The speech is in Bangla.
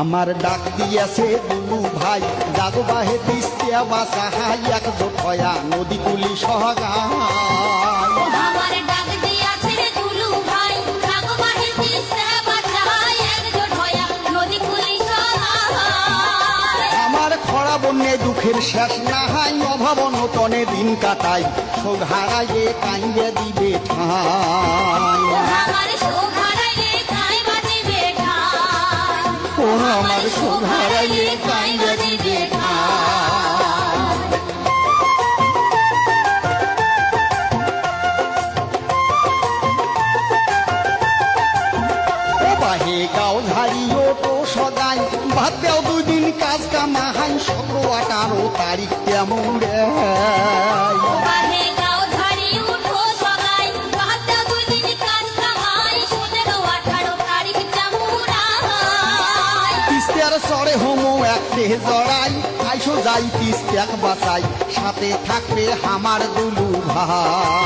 আমার ডাক দিয়েছে দুলু ভাই জাগো বাহে তিস্তিয়া বাসা হাই এক জোটয়া নদী কুলি সহগায় খরা বন্যে দুঃখের শেষ না হাই অভাব নতনে দিন কাটাই শোক হারাইয়ে কাইয়ে দিবে ঠাই। আমার সোহারাইলে কাই ও আমার শোক হারাইয়ে কাইয়ে দিবে বাহে গাও ঝাড়িও তো সদাই ভাত দেও দুই দিন কাজ কামাহাই সতেরো আঠারো তারিখ কেমন রে সরে হোমো একতে জড়াই আইসো যাই তিস্তাক বাসাই সাথে থাকবে আমার দুলু ভাই।